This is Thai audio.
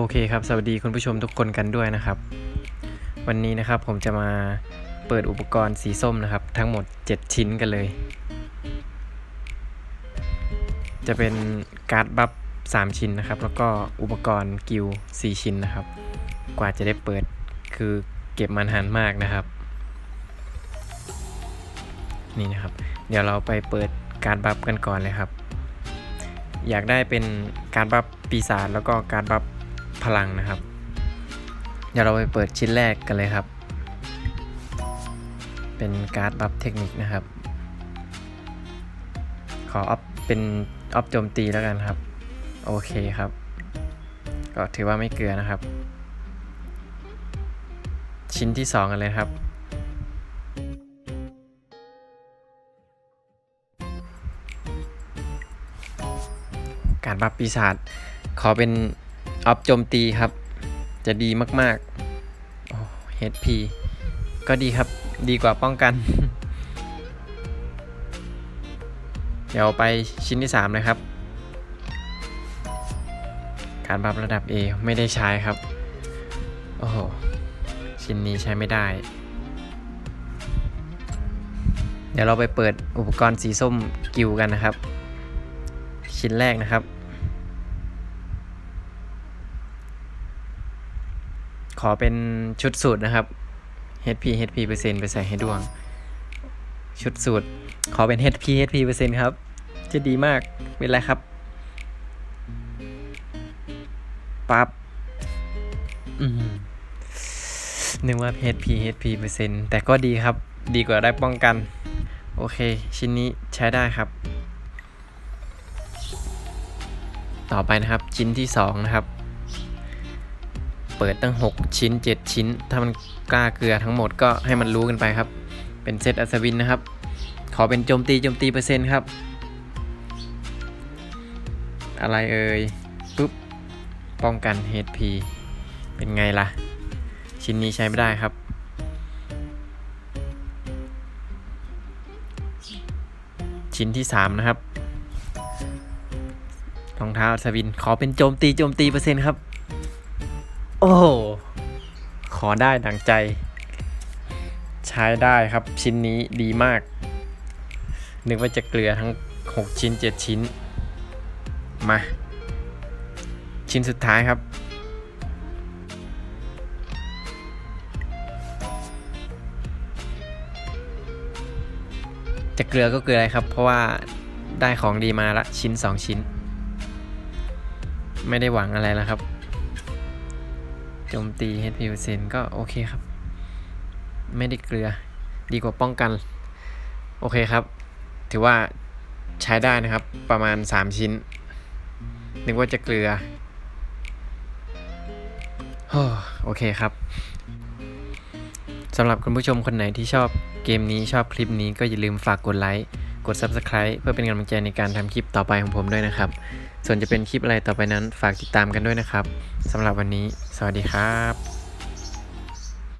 โอเคครับ สวัสดีคุณผู้ชมทุกคนกันด้วยนะครับ วันนี้นะครับผมจะมาเปิดอุปกรณ์สีส้มนะครับ ทั้งหมด 7 ชิ้นกันเลย จะเป็นการ์ดบัฟ3ชิ้นนะครับ แล้วก็อุปกรณ์กิล4ชิ้นนะครับ กว่าจะได้เปิดคือเก็บมันหันมากนะครับ นี่นะครับ เดี๋ยวเราไปเปิดการ์ดบัฟกันก่อนเลยครับ อยากได้เป็นการ์ดบัฟปีศาจแล้วก็การ์ดบัฟ พลังนะครับ เดี๋ยวเราไปเปิดชิ้นแรกกันเลยครับ เป็นการ์ดบัฟเทคนิคนะครับ ขออัพเป็นอัพโจมตีแล้วกันครับ โอเคครับ ก็ถือว่าไม่เกลือนะครับ ชิ้นที่ 2 กันเลยครับการบัฟปีศาจขอเป็น อัพโจมตีครับ จะดีมากๆโอ้ HP ก็ดีครับดีกว่าป้องกัน เดี๋ยวไปชิ้นที่3เลยครับ การบัฟระดับ A ไม่ได้ใช้ครับ โอ้โห ชิ้นนี้ใช้ไม่ได้ เดี๋ยวเราไปเปิดอุปกรณ์สีส้มกิวกันนะครับ ชิ้นแรกนะครับ ขอเป็นชุดสูตรนะครับ HP HP เปอร์เซ็นต์ไปใส่ให้ดวง ชุดสูตร ขอเป็น HP HP เปอร์เซ็นต์ครับ จะดีมาก เป็นไรครับปับ๊บอืมนึกว่า HP HP เปอร์เซ็นต์แต่ก็ดีครับ ดีกว่าได้ป้องกัน โอเค ชิ้นนี้ใช้ได้ครับ ต่อไปนะครับชิ้นที่ 2 นะครับ เปิดตั้ง 6 ชิ้น 7 ชิ้น ถ้ามันกล้าเกลือทั้งหมดก็ให้มันรู้กันไปครับ เป็นเซตอัศวินนะครับ ขอเป็นโจมตีโจมตีเปอร์เซ็นต์ครับ อะไรเอ่ยปุ๊บป้องกัน HP เป็นไงล่ะ ชิ้นนี้ใช้ไม่ได้ครับชิ้นที่ 3 นะครับรองเท้าอัศวินขอเป็นโจมตีโจมตีเปอร์เซ็นต์ครับ โอ้ขอได้ดังใจ ใช้ได้ครับชิ้นนี้ดีมาก นึกว่าจะเกลือทั้ง 6 ชิ้น 7 ชิ้น มา ชิ้นสุดท้ายครับ จะเกลือก็เกลือเลยครับ เพราะว่าได้ของดีมาละชิ้น 2 ชิ้น ไม่ได้หวังอะไรแล้วครับ โจมตี HP เปอร์เซนก็โอเคครับ ไม่ได้เกลือดีกว่าป้องกัน โอเคครับ ถือว่าใช้ได้นะครับประมาณ 3 ชิ้น นึกว่าจะเกลือโอโอเคครับสำหรับคุณผู้ชมคนไหนที่ชอบเกมนี้ชอบคลิปนี้ก็อย่าลืมฝากกดไลค์ กด Subscribe เพื่อเป็นกำลังใจในการทำคลิปต่อไปของผมด้วยนะครับ ส่วนจะเป็นคลิปอะไรต่อไปนั้นฝากติดตามกันด้วยนะครับสำหรับวันนี้ สวัสดีครับ